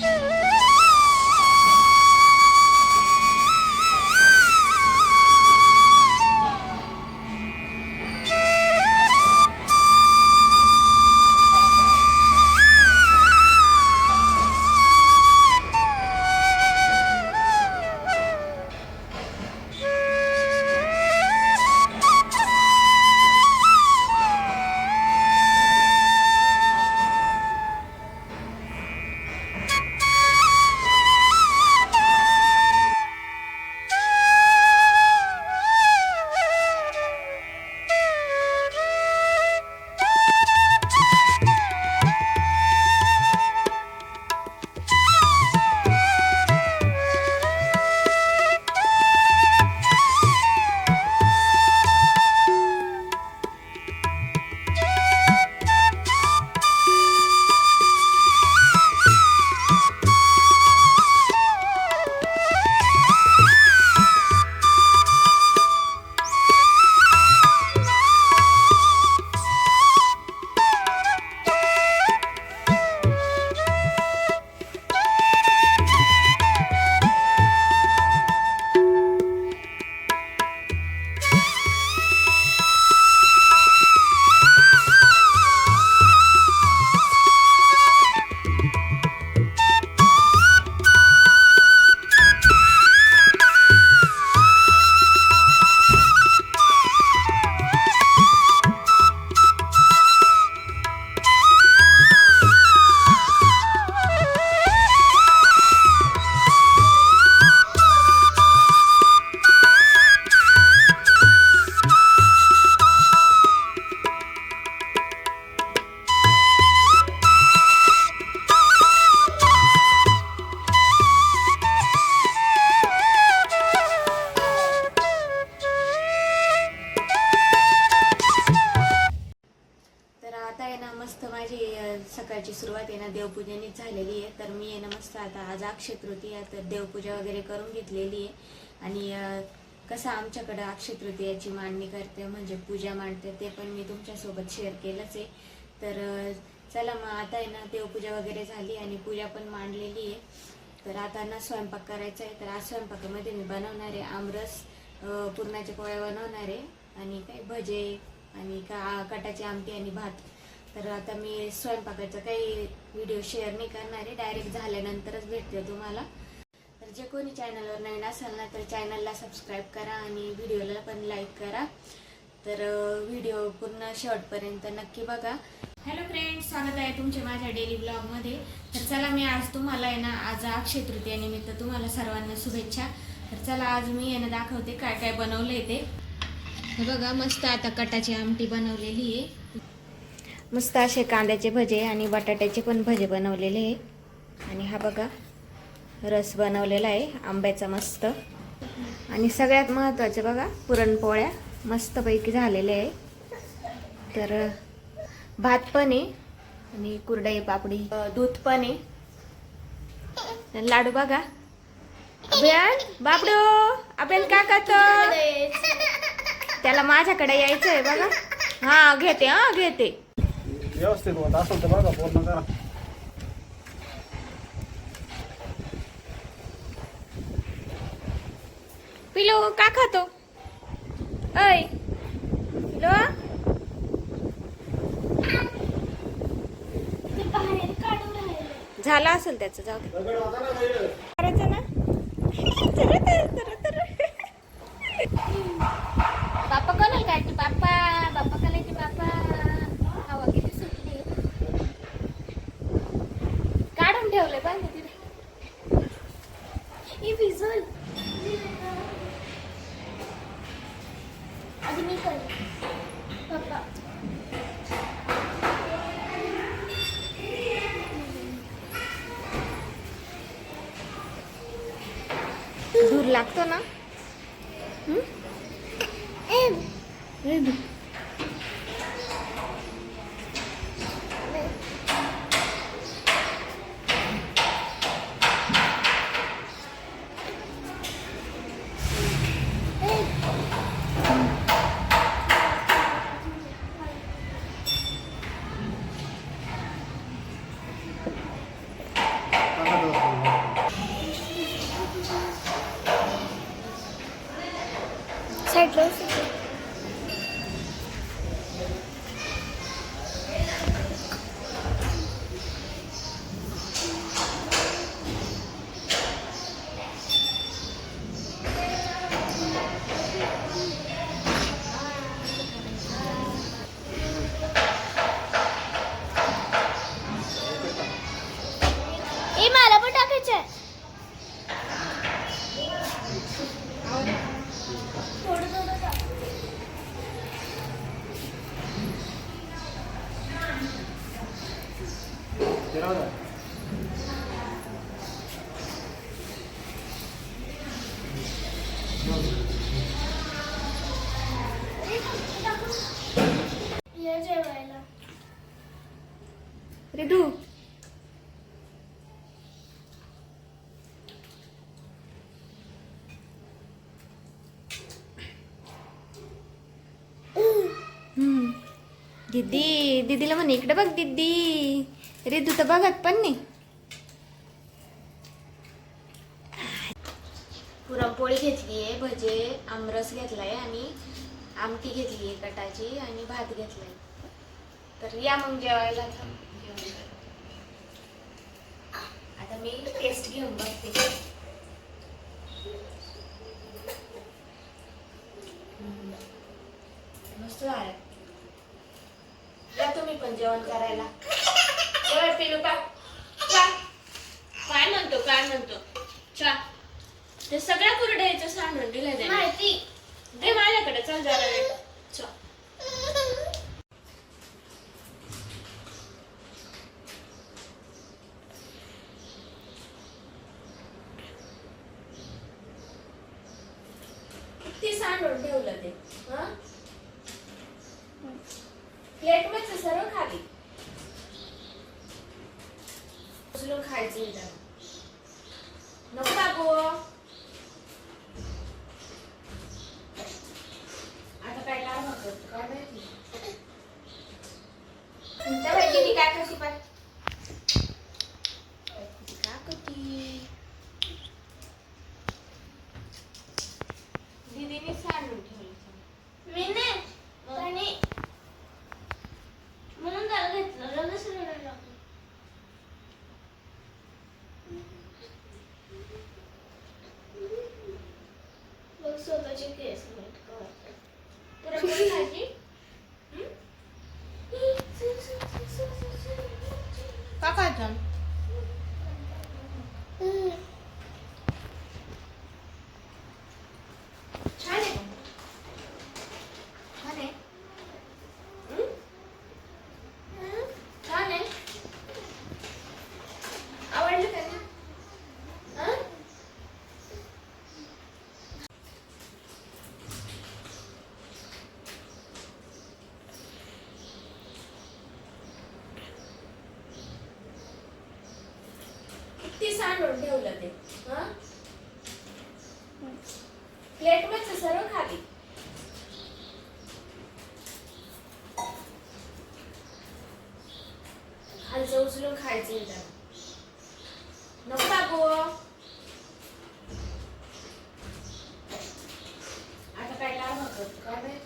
Yeah. सकाळची सुरुवात आहे ना देवपूजेनेच झालेली आहे. तर मी आहे ना मस्त आता आज अक्षय तृतीया तर देवपूजा वगैरे करून घेतलेली आहे. आणि कसं आमच्याकडं अक्षय तृतीयाची मांडणी करते म्हणजे पूजा मांडते ते पण मी तुमच्यासोबत शेअर केलंच आहे. तर चला मग आता आहे ना देवपूजा वगैरे झाली आणि पूजा पण मांडलेली आहे. तर आता ना स्वयंपाक करायचा आहे तर आज स्वयंपाकामध्ये मी बनवणार आहे आमरस पुरणाच्या पोळ्या बनवणार आहे. आणि काय भजे आणि का कटाची आमटी आणि भात. तर आता मी स्वयंपाकाचा काही व्हिडिओ शेअर नाही करणार आहे. डायरेक्ट झाल्यानंतरच भेटते तुम्हाला. तर जे कोणी चॅनलवर नवीन असाल ना तर चॅनलला सबस्क्राईब करा आणि व्हिडिओला पण लाईक करा. तर व्हिडिओ पूर्ण शेवटपर्यंत नक्की बघा. हॅलो फ्रेंड्स स्वागत आहे तुमचे माझ्या डेली ब्लॉगमध्ये तर चला मी आज तुम्हाला आहे ना आज अक्षय तृतीयानिमित्त तुम्हाला सर्वांना शुभेच्छा. तर चला आज मी आहे ना दाखवते काय काय बनवलं आहे ते बघा मस्त आता कटाची आमटी बनवलेली आहे. मस्त असे कांद्याचे भजे आणि बटाट्याचे पण भजे बनवलेले आहे. आणि हा बघा रस बनवलेला आहे आंब्याचा मस्त. आणि सगळ्यात महत्त्वाचे बघा पुरणपोळ्या मस्तपैकी झालेले आहे. तर भात पण आहे आणि कुरडई पापडी दूध पण आहे. लाडू बघा. अभियान बापडो अभियान का करतो त्याला माझ्याकडे यायचं आहे बघा. हा घेते हा घेते. व्यवस्थित होत असेल तर बघा पूर्ण करा पिलो का खातो ऐ पिलो झाला असेल त्याचं जाऊ. करायचं ना? লাগতো না? হুম? रिदू दिदी दिदीला दीदीला म्हणे इकडे बघ दीदी. रिदू तर बघत पण नाही. पुरणपोळी घेतली आहे भजे आमरस घेतलाय आणि आमटी घेतली आहे कटाची आणि भात घेतलाय. तर या मग जेवायला. आता. मी टेस्ट घेऊन बघते. मस्त झालं. या तुम्ही पण जेवण करायला. जेवण पिलू का काय म्हणतो काय म्हणतो? चा. ते सगळ्या कुरड्याचं सांडून दिलं माहिती. दे माझ्याकडे चल जरा. वेळ चा. किती ठेवलं ते. प्लेटमध्ये सर्व खाली. उचलून खायचं नको बाबू. आता काय काय म्हणतो काय माहिती? तुमच्या बहिणीने काय कशी पाहिजे का कधी दीदीने सांडून ठेवलं सगळं. मी नाही आणि म्हणून त्याला घेतलं लगेच रडायला लागलं. बघ स्वतःचे केस नीट कर. पुरणपोळी खायची का खायचं छान आहे पण. छान आहे हम्म? छान आहे आवडलं का ना? हं? किती ठेवलं ते. प्लेटमध्ये सर्व खाली. खालचं उचलून खायचं नको बाबू आता काय काय म्हणतो काय